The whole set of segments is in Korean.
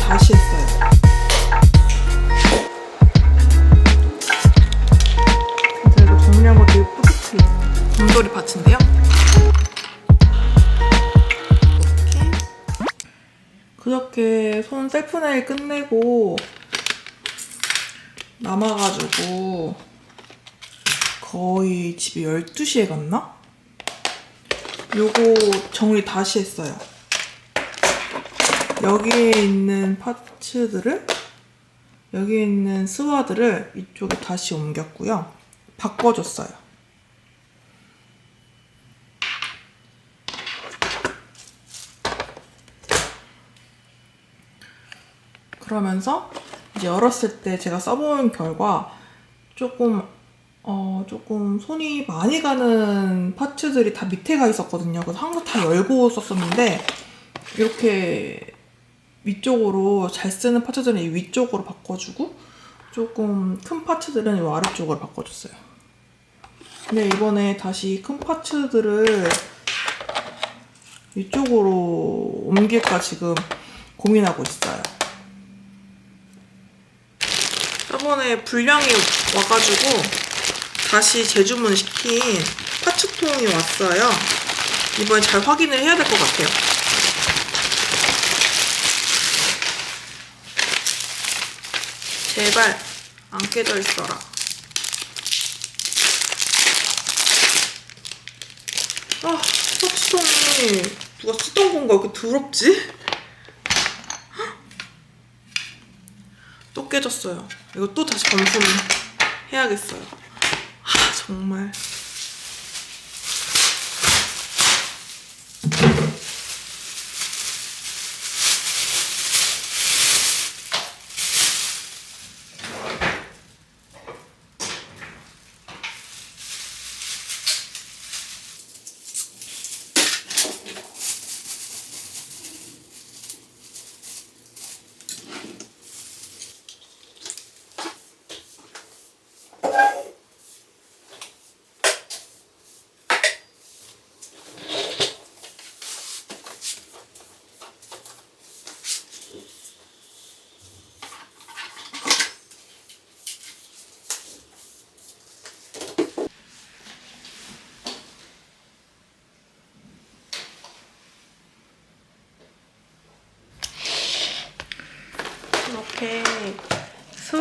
다시 했어요. 진짜 이거 정리한 거 되게 뿌듯해요. 곰돌이 파츠인데요. 이렇게 그저께 손 셀프 네일 끝내고 남아가지고 거의 집에 12시에 갔나? 요거 정리 다시 했어요. 여기에 있는 파츠들을 여기에 있는 스와드를 이쪽에 다시 옮겼고요. 바꿔줬어요. 그러면서 이제 열었을 때 제가 써본 결과 조금 어 조금 손이 많이 가는 파츠들이 다 밑에 가 있었거든요. 그래서 항상 다 열고 썼었는데 이렇게 위쪽으로 잘 쓰는 파츠들은 이 위쪽으로 바꿔주고 조금 큰 파츠들은 이 아래쪽으로 바꿔줬어요. 근데 이번에 다시 큰 파츠들을 이쪽으로 옮길까 지금 고민하고 있어요. 저번에 불량이 와가지고 다시 재주문 시킨 파츠통이 왔어요. 이번에 잘 확인을 해야 될 것 같아요. 제발 안 깨져 있어라. 아, 파츠통이 누가 쓰던 건가 이렇게 더럽지? 또 깨졌어요. 이거 또 다시 검수해야겠어요. 아, 정말.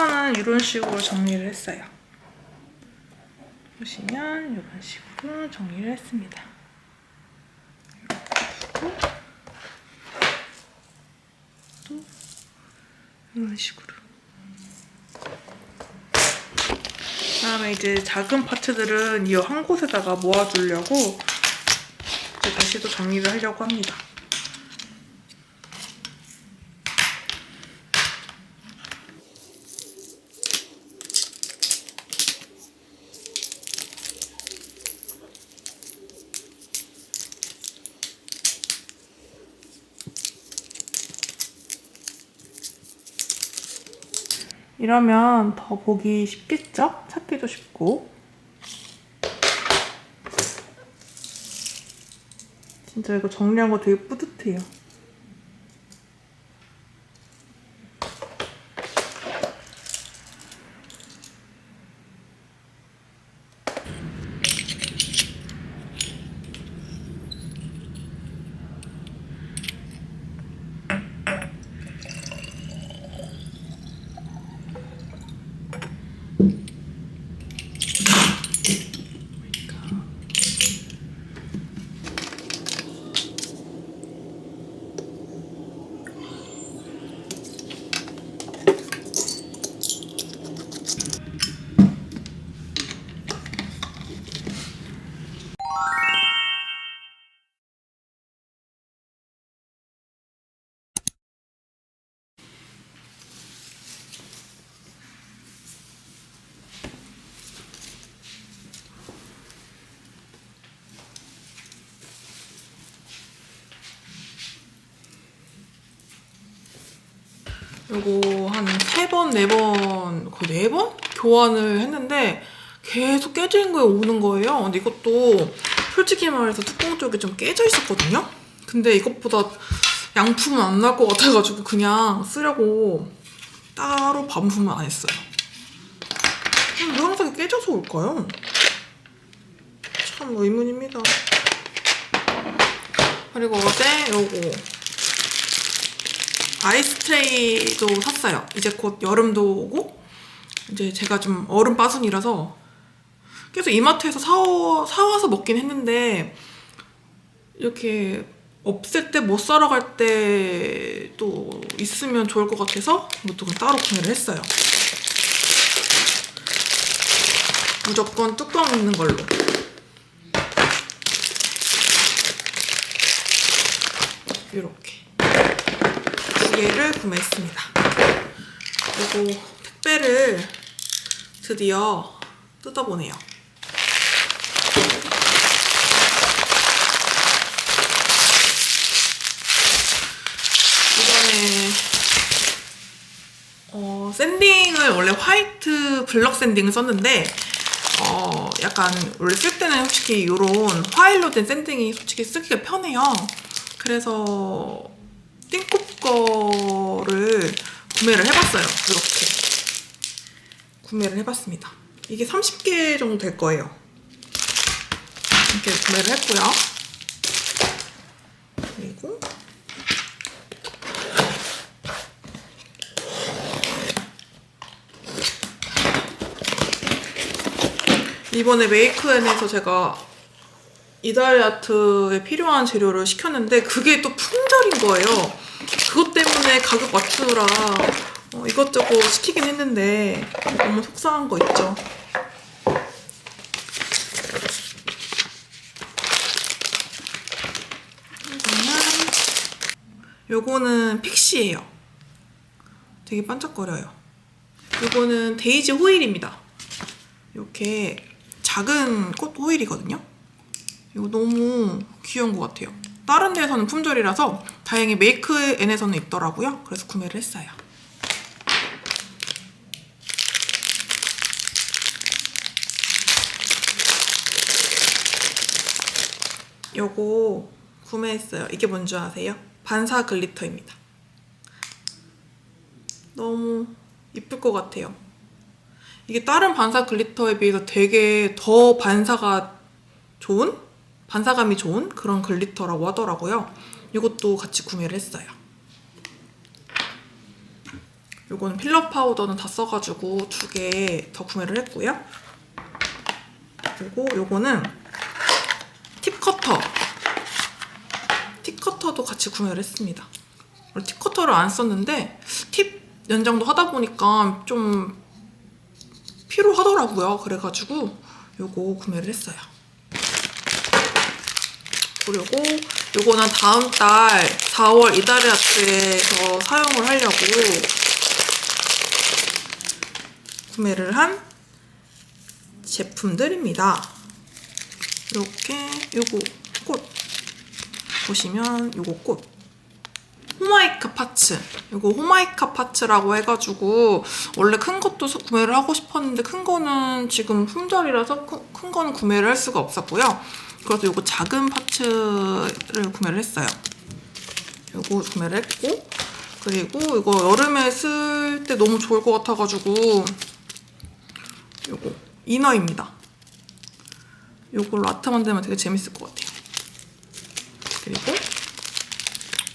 1번은 이런 식으로 정리를 했어요. 보시면 이런 식으로 정리를 했습니다. 또 이런 식으로 그 다음에 이제 작은 파트들은 이 한 곳에다가 모아두려고 다시 또 정리를 하려고 합니다. 이러면 더 보기 쉽겠죠? 찾기도 쉽고. 진짜 이거 정리한 거 되게 뿌듯해요. 요거 한 세 번, 네 번, 거의 네 번? 교환을 했는데 계속 깨진 거에 오는 거예요. 근데 이것도 솔직히 말해서 뚜껑 쪽이 좀 깨져 있었거든요? 근데 이것보다 양품은 안 날 것 같아가지고 그냥 쓰려고 따로 반품을 안 했어요. 음, 왜 항상 깨져서 올까요? 참 의문입니다. 그리고 어제 요거 아이스 트레이도 샀어요. 이제 곧 여름도 오고 이제 제가 좀 얼음 빠순이라서 계속 이마트에서 사와, 사와서 먹긴 했는데 이렇게 없을 때 못 사러 갈 때 또 있으면 좋을 것 같아서 이것도 따로 구매를 했어요. 무조건 뚜껑 있는 걸로. 이렇게 두 개를 구매했습니다. 그리고 택배를 드디어 뜯어보네요. 이번에 어, 샌딩을 원래 화이트 블럭 샌딩을 썼는데 어, 약간 원래 쓸 때는 솔직히 이런 화일로 된 샌딩이 솔직히 쓰기가 편해요. 그래서 띵꼽 거를 구매를 해봤어요. 이렇게 구매를 해봤습니다. 이게 30개 정도 될 거예요. 이렇게 구매를 했고요. 그리고 이번에 메이크앤에서 제가 이달리 아트에 필요한 재료를 시켰는데 그게 또 품절인 거예요. 그것 때문에 가격 맞추느라 어, 이것저것 시키긴 했는데 너무 속상한 거 있죠. 요거는 픽시예요. 되게 반짝거려요. 요거는 데이지 호일입니다. 이렇게 작은 꽃 호일이거든요. 이거 너무 귀여운 것 같아요. 다른 데에서는 품절이라서 다행히 메이크앤에서는 있더라고요. 그래서 구매를 했어요. 요거 구매했어요. 이게 뭔지 아세요? 반사 글리터입니다. 너무 이쁠 것 같아요. 이게 다른 반사 글리터에 비해서 되게 더 반사가 좋은? 반사감이 좋은 그런 글리터라고 하더라고요. 이것도 같이 구매를 했어요. 요거는 필러 파우더는 다 써가지고 두 개 더 구매를 했고요. 그리고 요거는 팁 커터. 팁 커터도 같이 구매를 했습니다. 원래 팁 커터를 안 썼는데 팁 연장도 하다 보니까 좀 필요하더라고요. 그래가지고 요거 구매를 했어요. 그리고 요거는 다음 달 4월 이달의 아트에서 사용을 하려고 구매를 한 제품들입니다. 이렇게 요거 꽃. 보시면 요거 꽃. 호마이카 파츠. 이거 호마이카 파츠라고 해가지고 원래 큰 것도 소- 구매를 하고 싶었는데 큰 거는 지금 품절이라서 큰, 큰 거는 구매를 할 수가 없었고요 그래서 이거 작은 파츠를 구매를 했어요 이거 구매를 했고 그리고 이거 여름에 쓸 때 너무 좋을 것 같아가지고 이거 이너입니다 이걸로 아트 만들면 되게 재밌을 것 같아요 그리고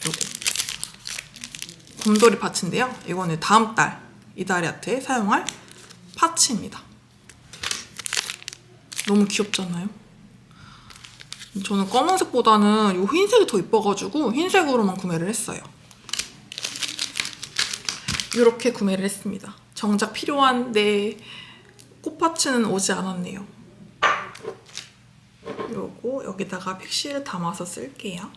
요거 곰돌이 파츠인데요. 이거는 다음 달 이달리 아트에 사용할 파츠입니다. 너무 귀엽잖아요? 저는 검은색보다는 이 흰색이 더 이뻐가지고 흰색으로만 구매를 했어요. 이렇게 구매를 했습니다. 정작 필요한 내 꽃파츠는 오지 않았네요. 요거 여기다가 픽시를 담아서 쓸게요.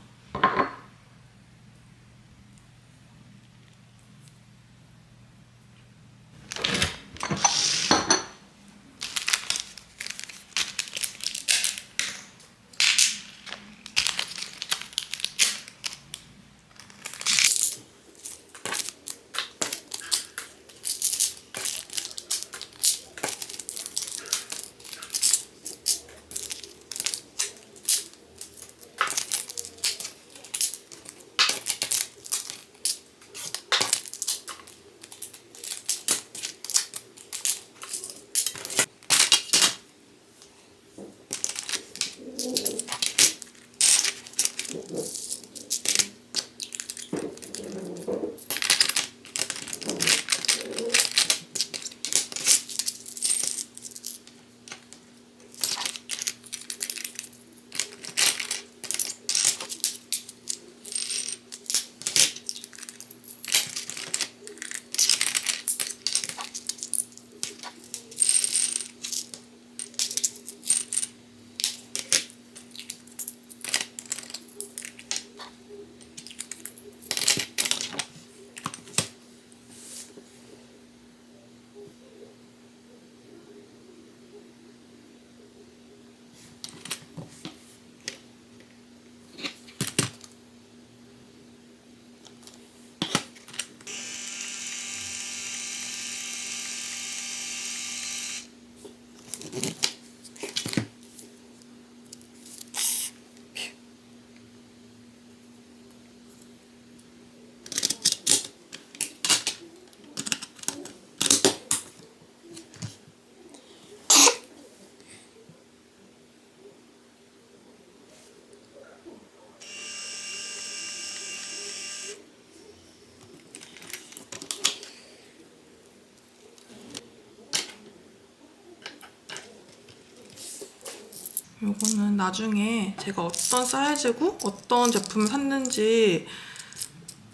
요거는 나중에 제가 어떤 사이즈고 어떤 제품을 샀는지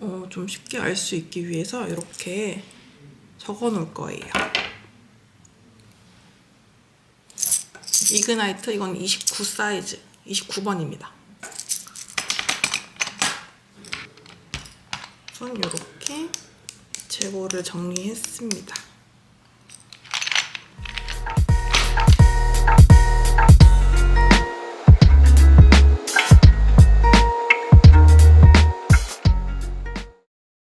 어, 좀 쉽게 알 수 있기 위해서 이렇게 적어 놓을 거예요. 이그나이트 이건 29 사이즈 29번입니다. 우선 이렇게 재고를 정리했습니다.